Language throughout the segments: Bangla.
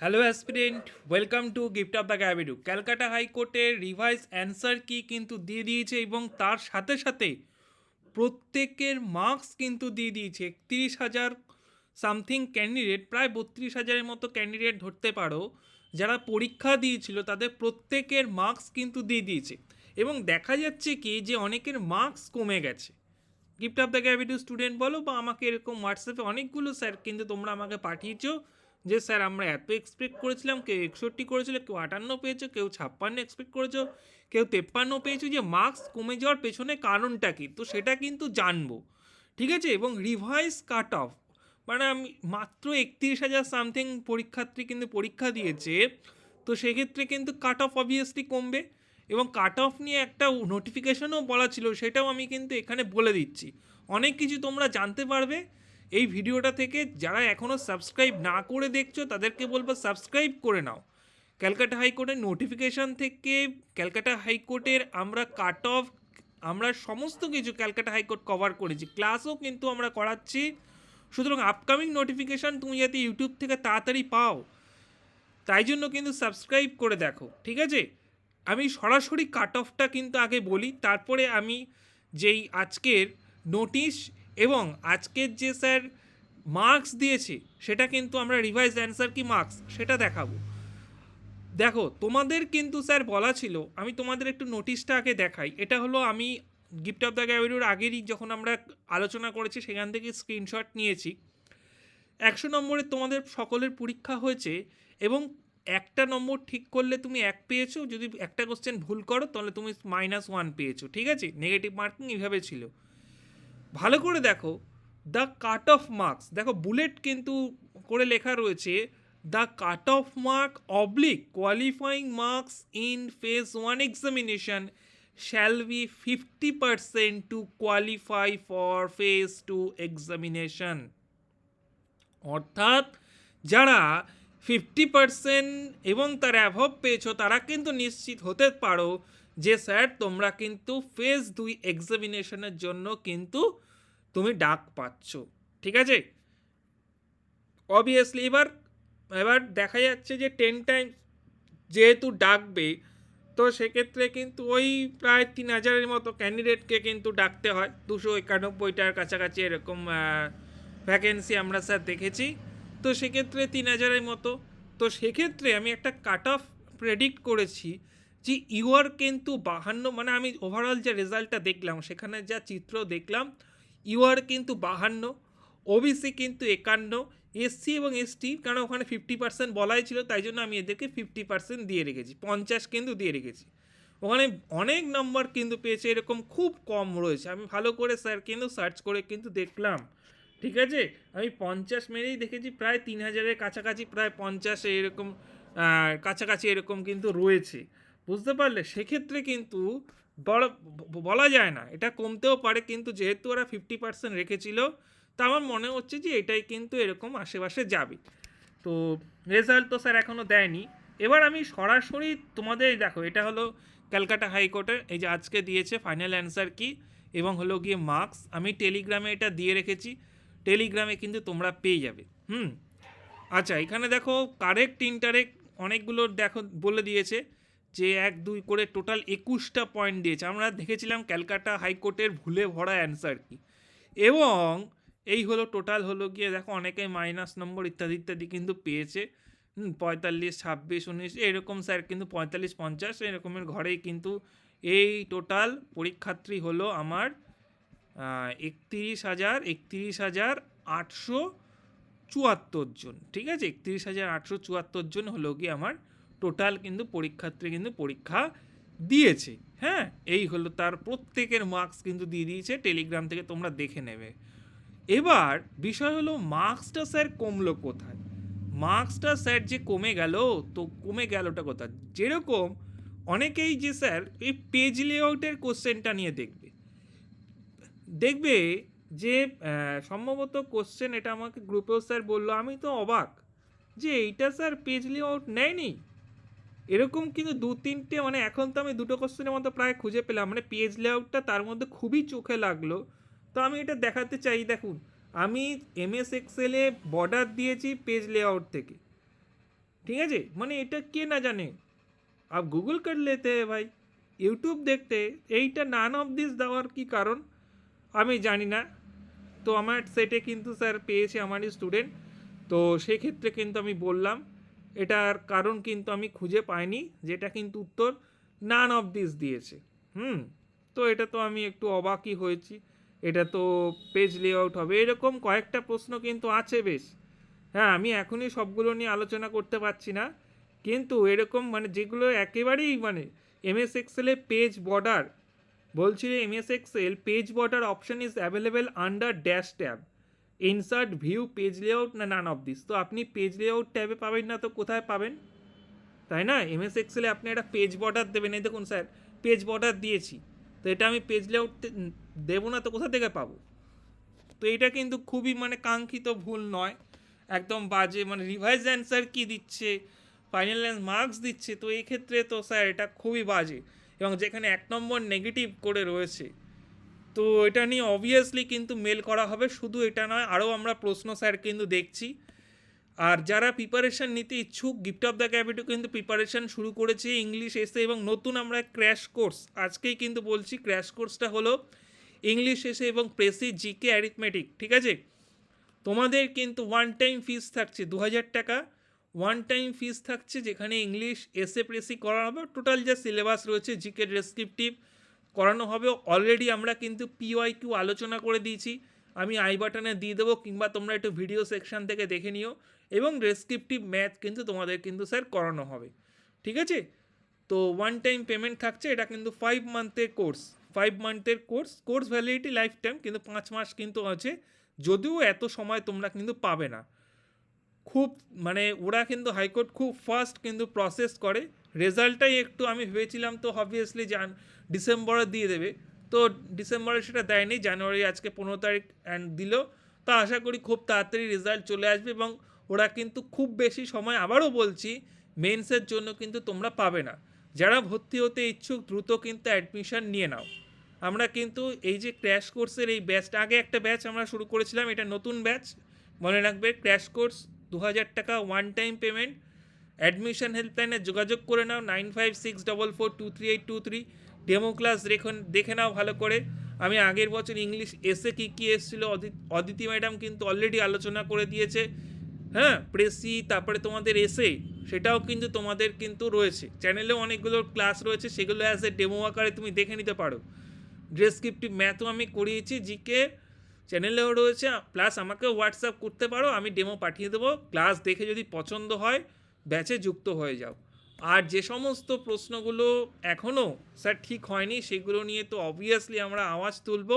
Hello aspirant welcome to gift of the গ্যাবিডু Calcutta হাইকোর্টের রিভাইস অ্যান্সার কি কিন্তু দিয়ে দিয়েছে এবং তার সাথে সাথে প্রত্যেকের মার্কস কিন্তু দিয়ে দিয়েছে। একত্রিশ হাজার সামথিং ক্যান্ডিডেট প্রায় বত্রিশ হাজারের মতো ক্যান্ডিডেট ধরতে পারো। যারা পরীক্ষা দিয়েছিল, তাদের প্রত্যেকের মার্কস কিন্তু দিয়ে দিয়েছে। এবং দেখা যাচ্ছে কি যে অনেকের মার্কস কমে গেছে। গিফট অফ দ্য গ্যাভিডু স্টুডেন্ট বলো বা আমাকে এরকম হোয়াটসঅ্যাপে অনেকগুলো স্যার কিন্তু তোমরা আমাকে পাঠিয়েছো। যে স্যার, আমরা এত এক্সপেক্ট করেছিলাম, কেউ একষট্টি করেছিল, কেউ আটান্ন পেয়েছ, কেউ ছাপ্পান্ন এক্সপেক্ট করেছ, কেউ তেপ্পান্ন পেয়েছ, যে মার্কস কমে যাওয়ার পেছনে কারণটা কী? তো সেটা কিন্তু জানব। ঠিক আছে? এবং রিভাইস কাট অফ মানে আমি মাত্র একত্রিশ হাজার সামথিং পরীক্ষার্থী কিন্তু পরীক্ষা দিয়েছে, তো সেক্ষেত্রে কিন্তু কাট অফ অবভিয়াসলি কমবে। এবং কাট অফ নিয়ে একটা নোটিফিকেশনও বলা ছিল, সেটাও আমি কিন্তু এখানে বলে দিচ্ছি। অনেক কিছু তোমরা জানতে পারবে। এই ভিডিওটা থেকে যারা এখনও সাবস্ক্রাইব না করে দেখছ, তাদেরকে বলব সাবস্ক্রাইব করে নাও। ক্যালকাটা হাইকোর্টের নোটিফিকেশান থেকে ক্যালকাটা হাইকোর্টের আমরা কাট অফ আমরা সমস্ত কিছু ক্যালকাটা হাইকোর্ট কভার করেছি। ক্লাসও কিন্তু আমরা করাচ্ছি। সুতরাং আপকামিং নোটিফিকেশান তুমি যাতে ইউটিউব থেকে তাড়াতাড়ি পাও, তাই জন্য কিন্তু সাবস্ক্রাইব করে দেখো, ঠিক আছে? আমি সরাসরি কাট অফটা কিন্তু আগে বলি, তারপরে আমি যেই আজকের নোটিশ এবং আজকের যে স্যার মার্কস দিয়েছে, সেটা কিন্তু আমরা রিভাইজ অ্যান্সার কি মার্কস সেটা দেখাবো। দেখো, তোমাদের কিন্তু স্যার বলা ছিল, আমি তোমাদের একটু নোটিশটা আগে দেখাই। এটা হলো আমি গিফট অফ দ্য গ্যাভিডিওর আগেরই যখন আমরা আলোচনা করেছি, সেখান থেকে স্ক্রিনশট নিয়েছি। একশো নম্বরে তোমাদের সকলের পরীক্ষা হয়েছে এবং একটা নম্বর ঠিক করলে তুমি এক পেয়েছ, যদি একটা কোশ্চেন ভুল করো, তাহলে তুমি মাইনাস ওয়ান পেয়েছ, ঠিক আছে? নেগেটিভ মার্কিং এইভাবে ছিল। ভালো করে দেখো দ্য কাট অফ মার্কস দেখো বুলেট কিন্তু করে লেখা রয়েছে the cut off mark oblique qualifying marks in phase one examination shall be fifty percent to qualify for phase two examination অর্থাৎ, যারা ফিফটি পার্সেন্ট এবং তার অ্যাভব পেয়েছ, তারা কিন্তু নিশ্চিত হতে পারো যে স্যার, তোমরা কিন্তু ফেজ দুই এক্সামিনেশনের জন্য কিন্তু তুমি ডাক পাচ্ছ। ঠিক আছে? অবভিয়াসলি এবার এবার দেখা যাচ্ছে যে টেন টাইম যেহেতু ডাকবে, তো সেক্ষেত্রে কিন্তু ওই প্রায় তিন হাজারের মতো ক্যান্ডিডেটকে কিন্তু ডাকতে হয়। দুশো একানব্বইটার কাছাকাছি এরকম ভ্যাকেন্সি আমরা স্যার দেখেছি। তো সেক্ষেত্রে তিন হাজারের মতো। তো সেক্ষেত্রে আমি একটা কাট অফ প্রেডিক্ট করেছি যে ইউআর কিন্তু বাহান্ন মানে আমি ওভারঅল যে রেজাল্টটা দেখলাম, সেখানে যা চিত্র দেখলাম ইউআর কিন্তু বাহান্ন ওবিসি কিন্তু একান্ন এসসি এবং এসটি কারণ ওখানে ফিফটি পার্সেন্ট বলাই ছিল, তাই জন্য আমি এদেরকে ফিফটি পার্সেন্ট দিয়ে রেখেছি, পঞ্চাশ কিন্তু দিয়ে রেখেছি। ওখানে অনেক নম্বর কিন্তু পেয়েছে, এরকম খুব কম রয়েছে, আমি ভালো করে স্যার কিন্তু সার্চ করে কিন্তু দেখলাম, ঠিক আছে? আমি পঞ্চাশ মেরেই দেখেছি, প্রায় তিন হাজারের কাছাকাছি, প্রায় পঞ্চাশে এরকম কাছাকাছি এরকম কিন্তু রয়েছে। বুঝতে পারলে? সেক্ষেত্রে কিন্তু বড় বলা যায় না। এটা কমতেও পারে, কিন্তু যেহেতু ওরা ফিফটি পার্সেন্ট রেখেছিল, তা আমার মনে হচ্ছে যে এটাই কিন্তু এরকম আশেপাশে যাবে। তো রেজাল্ট তো স্যার এখনও দেয়নি। এবার আমি সরাসরি তোমাদের, দেখো, এটা হলো ক্যালকাটা হাইকোর্টের, এই যে আজকে দিয়েছে ফাইনাল অ্যান্সার কি, এবং হলো গিয়ে মার্কস আমি টেলিগ্রামে এটা দিয়ে রেখেছি। টেলিগ্রামে কিন্তু তোমরা পেয়ে যাবে। হুম? আচ্ছা এখানে দেখো কারেক্ট ইনটারেক্ট অনেকগুলো দেখো, বলে দিয়েছে। যে এক, দুই করে টোটাল একুশটা পয়েন্ট দিয়েছে। আমরা দেখেছিলাম ক্যালকাটা হাইকোর্টের ভুলে ভরা অ্যান্সার কি। এবং এই হলো টোটাল হলো গিয়ে, দেখো অনেকে মাইনাস নম্বর ইত্যাদি ইত্যাদি কিন্তু পেয়েছে। পঁয়তাল্লিশ, ছাব্বিশ, উনিশ, এরকম স্যার কিন্তু পঁয়তাল্লিশ, পঞ্চাশ, এরকমের ঘরেই কিন্তু এই টোটাল পরীক্ষার্থী হলো আমার একত্রিশ হাজার একত্রিশ হাজার আটশো চুয়াত্তর জন। ঠিক আছে? একত্রিশ হাজার আটশো চুয়াত্তর জন হলো কি আমার টোটাল কিন্তু পরীক্ষার্থী কিন্তু পরীক্ষা দিয়েছে। হ্যাঁ এই হলো তার প্রত্যেকের মার্কস কিন্তু দিয়ে দিয়েছে টেলিগ্রাম থেকে তোমরা দেখে নেবে। এবার বিষয় হলো মার্কসটা স্যার কমলো কোথায়? মার্কসটা স্যার যে কমে গেল, তো কমে গেলটা কোথায়? যেরকম অনেকেই যে স্যার এই পেজ লেআউটের কোশ্চেনটা নিয়ে দেখবে। দেখবে যে সম্ভবত কোশ্চেন এটা আমাকে গ্রুপেও স্যার বলল, আমি তো অবাক যে এইটা স্যার পেজ লেআউট নেয়নি। এরকম কিন্তু দু তিনটে মানে এখন তো আমি দুটো কোশ্চেনের মতো প্রায় খুঁজে পেলাম। মানে পেজ লেআউটটা তার মধ্যে খুবই চোখে লাগল। তো আমি এটা দেখাতে চাই, দেখুন। আমি এম এস এক্সেলে বর্ডার দিয়েছি পেজ লেআউট থেকে। ঠিক আছে? মানে এটা কে না জানে? আপ গুগল কর লেতে ভাই? ইউটিউব দেখতে। এইটা নান অফ দিস দেওয়ার কি কারণ? আমি জানি না। তো আমার সেটে কিন্তু স্যার পেয়েছে আমারই স্টুডেন্ট তো সেক্ষেত্রে কিন্তু আমি বললাম এটার কারণ কিন্তু আমি খুঁজে পাইনি, যেটা কিন্তু উত্তর নান অফ দিস দিয়েছে। হুম, তো এটা তো আমি একটু অবাকই হয়েছি। এটা তো পেজ লেআউট হবে। এরকম কয়েকটা প্রশ্ন কিন্তু আছে বেশ। হ্যাঁ আমি এখনই সবগুলো নিয়ে আলোচনা করতে পারছি না। কিন্তু এরকম মানে যেগুলো একেবারেই মানে এমএস এক্সেলে পেজ বর্ডার বলছি MS Excel page border option is available under dash tab insert view page layout না নান অফ দিস তো আপনি পেজ লেআউট ট্যাবে পাবেন না, তো কোথায় পাবেন? তাই না? এমএস এক্সেলে আপনি একটা পেজ বর্ডার দেবেন। এই দেখুন স্যার পেজ বর্ডার দিয়েছি। তো এটা আমি পেজ লেআউট দেবো না, তো কোথা থেকে পাবো? তো এটা কিন্তু খুবই মানে কাঙ্ক্ষিত ভুল নয়। একদম বাজে মানে রিভাইজ অ্যান্সার কি দিচ্ছে? ফাইনাল মার্কস দিচ্ছে। তো এই ক্ষেত্রে তো স্যার এটা খুবই বাজে। এবং যেখানে এক নম্বর নেগেটিভ করে রয়েছে তো এটা নিয়ে অবভিয়াসলি কিন্তু মেল করা হবে। শুধু এটা নয় আরও আমরা প্রশ্ন স্যার কিন্তু দেখছি। আর যারা প্রিপারেশান নিতে ইচ্ছুক গিফট অফ দ্য ক্যাপিটও কিন্তু প্রিপারেশান শুরু করেছে ইংলিশ এসে এবং নতুন আমরা ক্র্যাশ কোর্স আজকেই কিন্তু বলছি ক্র্যাশ কোর্সটা হলো ইংলিশ এসে এবং প্রেসি জিকে অ্যারিথমেটিক ঠিক আছে? তোমাদের কিন্তু ওয়ান টাইম ফিস থাকছে দু হাজার টাকা। ওয়ান টাইম ফিস থাকছে যেখানে ইংলিশ এসে প্রেসি করা হবে। টোটাল যা সিলেবাস রয়েছে জিকে ডেসক্রিপটিভ করানো হবে। অলরেডি আমরা কিন্তু পিওয়াই কিউ আলোচনা করে দিয়েছি। আমি আই বাটনে দিয়ে দেবো কিংবা তোমরা একটু ভিডিও সেকশন থেকে দেখে নিও এবং ডেসক্রিপটিভ ম্যাথ কিন্তু তোমাদের কিন্তু স্যার করানো হবে। ঠিক আছে? তো ওয়ান টাইম পেমেন্ট থাকছে, এটা কিন্তু ফাইভ মান্থের course five মান্থের course course validity life time কিন্তু পাঁচ মাস কিন্তু আছে। যদিও এত সময় তোমরা কিন্তু পাবে না। খুব মানে ওরা কিন্তু হাইকোর্ট খুব ফাস্ট কিন্তু প্রসেস করে। রেজাল্টটাই একটু আমি ভেবেছিলাম তো অবভিয়াসলি জান ডিসেম্বরে দিয়ে দেবে। তো ডিসেম্বরে সেটা দেয়নি, জানুয়ারি আজকে পনেরো তারিখ অ্যান্ড দিল। তো আশা করি খুব তাড়াতাড়ি রেজাল্ট চলে আসবে এবং ওরা কিন্তু খুব বেশি সময় আবারও বলছি মেন্সের জন্য কিন্তু তোমরা পাবে না। যারা ভর্তি হতে ইচ্ছুক, দ্রুত কিন্তু অ্যাডমিশন নিয়ে নাও। আমরা কিন্তু এই যে ক্র্যাশ কোর্সের এই ব্যাচটা আগে একটা ব্যাচ আমরা শুরু করেছিলাম, এটা নতুন ব্যাচ মনে রাখবে ক্র্যাশ কোর্স দু হাজার টাকা ওয়ান টাইম পেমেন্ট অ্যাডমিশন হেল্পলাইনে যোগাযোগ করে নাও nine five six double four two three eight two three demo class দেখুন, দেখে নাও ভালো করে। আমি আগের বছর ইংলিশ এসে কী কী এসেছিল অদিতি ম্যাডাম কিন্তু অলরেডি আলোচনা করে দিয়েছে। হ্যাঁ প্রেসি, তারপরে তোমাদের এসে সেটাও কিন্তু তোমাদের কিন্তু রয়েছে। চ্যানেলেও অনেকগুলো ক্লাস রয়েছে, সেগুলো অ্যাজ এ ডেমো আকারে তুমি দেখে নিতে পারো। ডেসক্রিপটিভ ম্যাথও আমি করিয়েছি, জিকে চ্যানেলেও রয়েছে প্লাস আমাকে হোয়াটসঅ্যাপ করতে পারো, আমি ডেমো পাঠিয়ে দেবো। ক্লাস দেখে যদি পছন্দ হয় ব্যাচে যুক্ত হয়ে যাও। আর যে সমস্ত প্রশ্নগুলো এখনও স্যার ঠিক হয়নি, সেগুলো নিয়ে তো অবভিয়াসলি আমরা আওয়াজ তুলব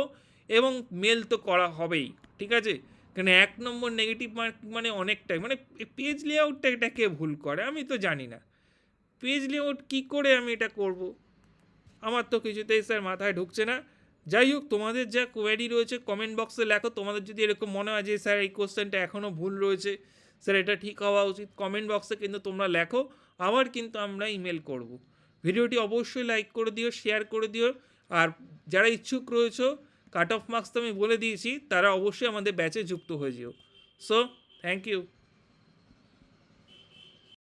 এবং মেল তো করা হবেই, ঠিক আছে? কেন এক নম্বর নেগেটিভ মার্ক মানে অনেকটাই মানে পেজ লেআউটটা এটা কে ভুল করে আমি তো জানি না। পেজ লেআউট কী করে আমি এটা করব? আমার তো কিছুতেই স্যার মাথায় ঢুকছে না। যাই হোক, তোমাদের যা কোয়ারি রয়েছে কমেন্ট বক্সে লেখো, তোমাদের যদি এরকম মনে হয় যে স্যার এই কোশ্চেনটা এখনও ভুল রয়েছে, স্যার এটা ঠিক হওয়া উচিত কমেন্ট বক্সে কিন্তু তোমরা লেখো। আবার কিন্তু আমরা ইমেল করব। ভিডিওটি অবশ্যই লাইক করে দিও, শেয়ার করে দিও। আর যারা ইচ্ছুক রয়েছে, কাট অফ মার্কস তো আমি বলে দিয়েছি, তারা অবশ্যই আমাদের ব্যাচে যুক্ত হয়ে যেও। So thank you